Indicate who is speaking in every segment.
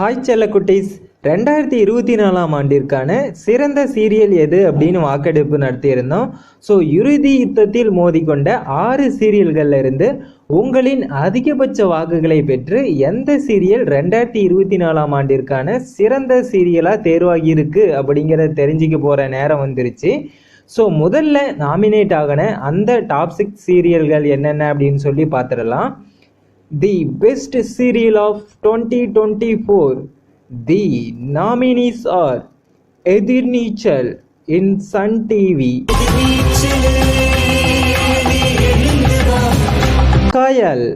Speaker 1: Hi செல்ல குட்டீஸ் ரெண்டாயிரத்தி இருபத்தி நாலாம் ஆண்டிற்கான சிறந்த சீரியல் எது அப்படின்னு வாக்கெடுப்பு நடத்தியிருந்தோம். ஸோ இறுதி யுத்தத்தில் மோதிக்கொண்ட ஆறு சீரியல்கள்ல இருந்து உங்களின் அதிகபட்ச வாக்குகளை பெற்று எந்த சீரியல் ரெண்டாயிரத்தி இருபத்தி நாலாம் ஆண்டிற்கான சிறந்த சீரியலாக தேர்வாகி இருக்கு அப்படிங்கிறத தெரிஞ்சுக்க போகிற நேரம் வந்துருச்சு. ஸோ முதல்ல நாமினேட் ஆகின அந்த டாப் சிக்ஸ் சீரியல்கள் என்னென்ன அப்படின்னு சொல்லி பார்த்துடலாம். The best serial of twenty twenty four the nominees are Ethirneechal in Sun TV Kayal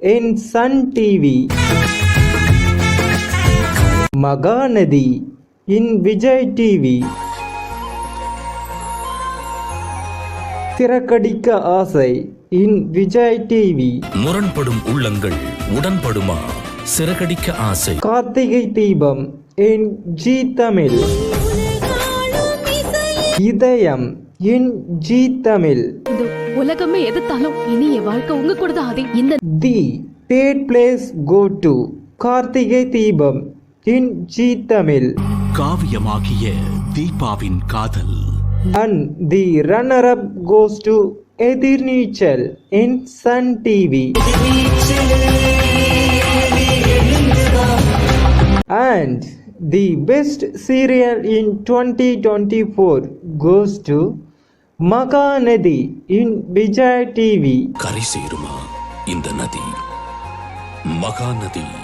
Speaker 1: in Sun TV Mahanadhi in Vijay Siragadikka Aasai in Vijay TV
Speaker 2: முரண்படும் உள்ளங்கள் உடன்படுமா? சிறகடிக்க ஆசை.
Speaker 1: Karthigai Deepam in G Tamil. இதயம் இன் G Tamil.
Speaker 3: இந்த உலகமே எதிர்த்தாலும் இனி என் வாழ்க்கை உங்க கூட தான் அதே இந்த
Speaker 1: the third place go to Karthigai Deepam in Zee Tamil.
Speaker 4: காவியமாகிய தீபாவின் காதல்.
Speaker 1: And the runner up goes to Edir Nichel in Sun TV. And the best serial in 2024 goes to Makanadi in Vijay TV.
Speaker 2: in the nadi நதி nadi